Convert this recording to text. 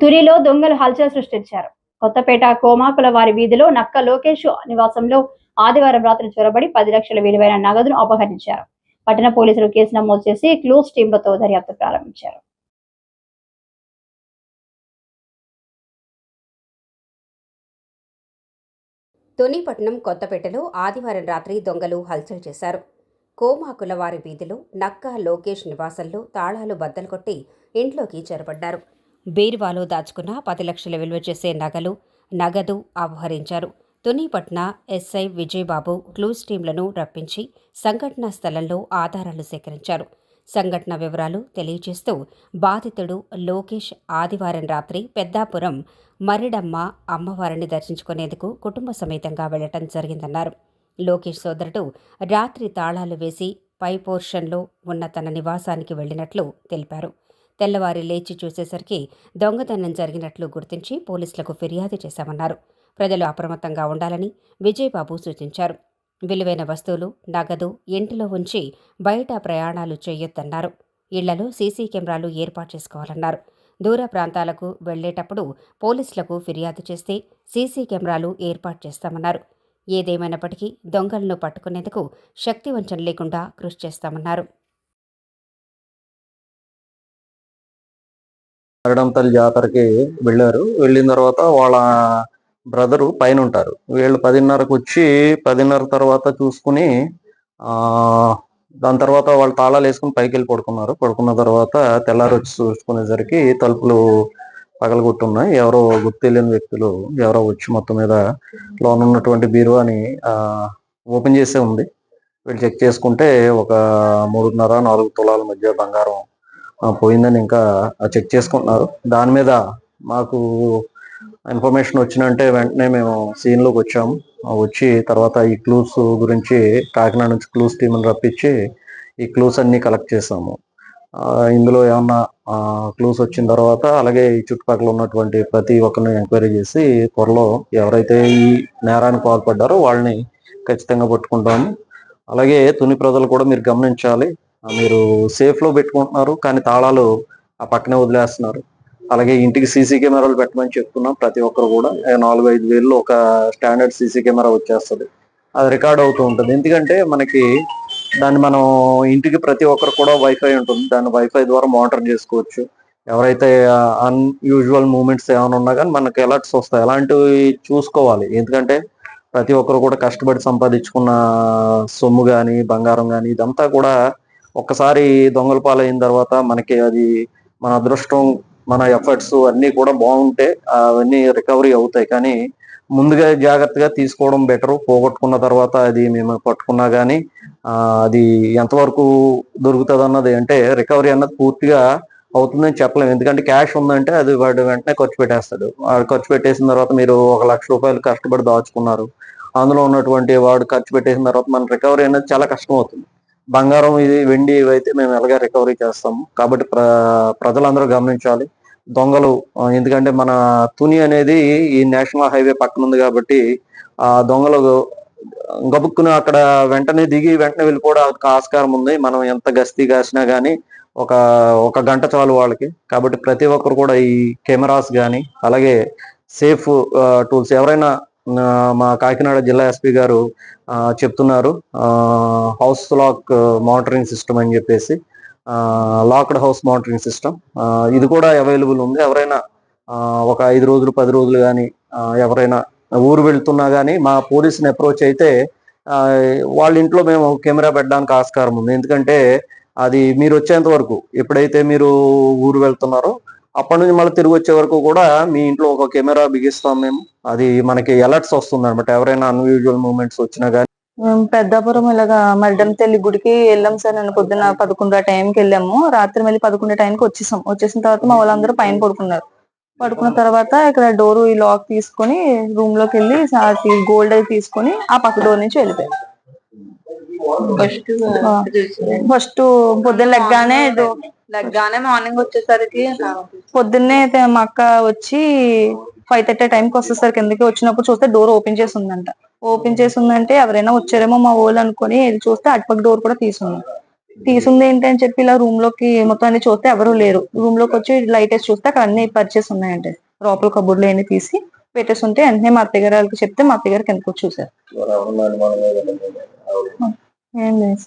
తురిలో దొంగలు హల్చల్ సృష్టించారు. కొత్తపేట కోమాకుల వారి వీధిలో నక్క లోకేష్ నివాసంలో ఆదివారం రాత్రి చొరబడి పది లక్షల విలువైన నగదును అపహరించారు. పట్టణ పోలీసులు కేసు నమోదు చేసి క్లూస్ టీంలతో దర్యాప్తు ప్రారంభించారు. తునిపట్నం కొత్తపేటలో ఆదివారం రాత్రి దొంగలు హల్చల్ చేశారు. కోమాకుల వారి వీధిలో నక్క లోకేష్ నివాసంలో తాళాలు బద్దలు కొట్టి ఇంట్లోకి చొరబడ్డారు. బీరువాలో దాచుకున్న పది లక్షల విలువ చేసే నగలు నగదు అపహరించారు. తునిపట్న ఎస్ఐ విజయబాబు క్లూస్ టీంలను రప్పించి సంఘటనా స్థలంలో ఆధారాలు సేకరించారు. సంఘటన వివరాలు తెలియజేస్తూ బాధితుడు లోకేష్ ఆదివారం రాత్రి పెద్దాపురం మరిడమ్మ అమ్మవారిని దర్శించుకునేందుకు కుటుంబ సమేతంగా వెళ్ళటం జరిగిందన్నారు. లోకేష్ సోదరుడు రాత్రి తాళాలు వేసి పై పోర్షన్లో ఉన్న తన నివాసానికి వెళ్ళినట్లు తెలిపారు. తెల్లవారి లేచి చూసేసరికి దొంగతనం జరిగినట్లు గుర్తించి పోలీసులకు ఫిర్యాదు చేశామన్నారు. ప్రజలు అప్రమత్తంగా ఉండాలని విజయబాబు సూచించారు. విలువైన వస్తువులు నగదు ఇంటిలో ఉంచి బయట ప్రయాణాలు చేయొద్దన్నారు. ఇళ్ళలో సీసీ కెమెరాలు ఏర్పాటు చేసుకోవాలన్నారు. దూర ప్రాంతాలకు వెళ్ళేటప్పుడు పోలీసులకు ఫిర్యాదు చేస్తే సీసీ కెమెరాలు ఏర్పాటు చేస్తామన్నారు. ఏదేమైనప్పటికీ దొంగలను పట్టుకునేందుకు శక్తి వంచన లేకుండా కృషి చేస్తామన్నారు. మరడంతల్లి జాతరకి వెళ్ళారు. వెళ్ళిన తర్వాత వాళ్ళ బ్రదరు పైన ఉంటారు వీళ్ళు పదిన్నరకు వచ్చి పదిన్నర తర్వాత చూసుకుని దాని తర్వాత వాళ్ళు తాళాలు వేసుకుని పైకి వెళ్ళి పడుకున్నారు. పడుకున్న తర్వాత తెల్లారు వచ్చి చూసుకునేసరికి తలుపులు పగలగొట్టున్నాయి. ఎవరో గుర్తు తెలియని వ్యక్తులు ఎవరో వచ్చి మొత్తం మీద లోన ఉన్నటువంటి బీరువాని ఓపెన్ చేసే ఉంది. వీళ్ళు చెక్ చేసుకుంటే ఒక మూడున్నర నాలుగు తులాల మధ్య బంగారం పోయిందని ఇంకా చెక్ చేసుకుంటున్నారు. దాని మీద మాకు ఇన్ఫర్మేషన్ వచ్చినంటే వెంటనే మేము సీన్లోకి వచ్చాము వచ్చి తర్వాత ఈ క్లూస్ గురించి కాకినాడ నుంచి క్లూస్ టీంని రప్పించి ఈ క్లూస్ అన్నీ కలెక్ట్ చేసాము. ఇందులో ఏమన్నా క్లూస్ వచ్చిన తర్వాత అలాగే ఈ చుట్టుపక్కల ఉన్నటువంటి ప్రతి ఒక్కరిని ఎంక్వైరీ చేసి త్వరలో ఎవరైతే ఈ నేరానికి పాల్పడ్డారో వాళ్ళని ఖచ్చితంగా పట్టుకుంటాము. అలాగే తుని ప్రజలు కూడా మీరు గమనించాలి. మీరు సేఫ్లో పెట్టుకుంటున్నారు కానీ తాళాలు ఆ పక్కనే వదిలేస్తున్నారు. అలాగే ఇంటికి సీసీ కెమెరాలు పెట్టమని చెప్తున్నాం ప్రతి ఒక్కరు కూడా. నాలుగు ఐదు వేలు ఒక స్టాండర్డ్ సీసీ కెమెరా వచ్చేస్తుంది. అది రికార్డ్ అవుతూ ఉంటుంది. ఎందుకంటే మనకి దాన్ని మనం ఇంటికి ప్రతి ఒక్కరు కూడా వైఫై ఉంటుంది. దాన్ని వైఫై ద్వారా మానిటర్ చేసుకోవచ్చు. ఎవరైతే అన్యూజువల్ మూమెంట్స్ ఏమైనా ఉన్నా కానీ మనకి అలర్ట్స్ వస్తాయి. అలాంటివి చూసుకోవాలి. ఎందుకంటే ప్రతి ఒక్కరు కూడా కష్టపడి సంపాదించుకున్న సొమ్ము కానీ బంగారం కానీ ఇదంతా కూడా ఒక్కసారి దొంగల పాలైన తర్వాత మనకి అది మన అదృష్టం మన ఎఫర్ట్స్ అన్నీ కూడా బాగుంటే అవన్నీ రికవరీ అవుతాయి. కానీ ముందుగా జాగ్రత్తగా తీసుకోవడం బెటర్. పోగొట్టుకున్న తర్వాత అది మేము పట్టుకున్నా కానీ అది ఎంతవరకు దొరుకుతుంది అన్నది అంటే రికవరీ అన్నది పూర్తిగా అవుతుందని చెప్పలేము ఎందుకంటే క్యాష్ ఉందంటే అది వాడు వెంటనే ఖర్చు పెట్టేస్తాడు. వాడు ఖర్చు పెట్టేసిన తర్వాత మీరు ఒక లక్ష రూపాయలు కష్టపడి దాచుకున్నారు. అందులో ఉన్నటువంటి వాడు ఖర్చు పెట్టేసిన తర్వాత మన రికవరీ అనేది చాలా కష్టం అవుతుంది. బంగారం ఇది వెండి ఇవైతే మేము ఎలాగ రికవరీ చేస్తాము కాబట్టి ప్ర ప్రజలందరూ గమనించాలి. దొంగలు ఎందుకంటే మన తుని అనేది ఈ నేషనల్ హైవే పక్కన ఉంది కాబట్టి ఆ దొంగలు గబుక్కుని అక్కడ వెంటనే దిగి వెంటనే వెళ్ళిపోవడానికి ఆస్కారం ఉంది. మనం ఎంత గస్తీ కాసినా కానీ ఒక ఒక గంట చాలు వాళ్ళకి. కాబట్టి ప్రతి ఒక్కరు కూడా ఈ కెమెరాస్ కానీ అలాగే సేఫ్ టూల్స్ ఎవరైనా మా కాకినాడ జిల్లా ఎస్పీ గారు చెప్తున్నారు. హౌస్ లాక్ మానిటరింగ్ సిస్టమ్ అని చెప్పేసి. Locked house monitoring system. ఇది కూడా అవైలబుల్ ఉంది. ఎవరైనా ఒక ఐదు రోజులు పది రోజులు కానీ ఎవరైనా ఊరు వెళ్తున్నా కానీ మా పోలీసుని అప్రోచ్ అయితే వాళ్ళ ఇంట్లో మేము కెమెరా పెట్టడానికి ఆస్కారం ఉంది. ఎందుకంటే అది మీరు వచ్చేంత వరకు ఎప్పుడైతే మీరు ఊరు వెళ్తున్నారో అప్పటి నుంచి మళ్ళీ తిరిగి వచ్చే వరకు కూడా మీ ఇంట్లో ఒక కెమెరా బిగిస్తాం మేము. అది మనకి అలర్ట్స్ వస్తుంది అనమాట ఎవరైనా అన్యూజువల్ మూమెంట్స్ వచ్చినా కానీ మేము పెద్దాపురం ఇలాగా మరిడం తల్లి గుడికి వెళ్ళాం సార్. నేను పొద్దున్న పదకొండు టైంకి వెళ్ళాము. రాత్రి మళ్ళీ పదకొండు టైంకి వచ్చేసాం. వచ్చేసిన తర్వాత మా వాళ్ళందరూ పైన పడుకున్నారు. పడుకున్న తర్వాత ఇక్కడ డోర్ ఈ లాక్ తీసుకొని రూమ్లోకి వెళ్ళి గోల్డ్ అయి తీసుకొని ఆ పక్క డోర్ నుంచి వెళ్ళిపోయాం. ఫస్ట్ పొద్దున్న లెగ్గానే లగ్గానే మార్నింగ్ వచ్చేసరికి పొద్దున్నే అయితే మా అక్క వచ్చి ఫైవ్ థర్టీ టైంకి వస్తుంది కిందకి వచ్చినప్పుడు చూస్తే డోర్ ఓపెన్ చేసి ఉందంట ఓపెన్ చేసి ఉందంటే ఎవరైనా వచ్చారేమో మా వాళ్ళు అనుకొని వెళ్ళి చూస్తే అటుపక్క డోర్ కూడా తీసుంది. తీసుంది ఏంటి అని చెప్పి ఇలా రూమ్లోకి మొత్తం అన్ని చూస్తే ఎవరు లేరు. రూమ్లోకి వచ్చి లైట్ వేసి చూస్తే అక్కడ అన్ని పర్చేస్ ఉన్నాయండి లోపల కబుర్లు అన్ని తీసి పెట్టేసి ఉంటే వెంటనే మా అత్తయ్య గారు వాళ్ళకి చెప్తే మా అత్తయ్య గారు కిందకు వచ్చి చూసారు ఏం లేదు.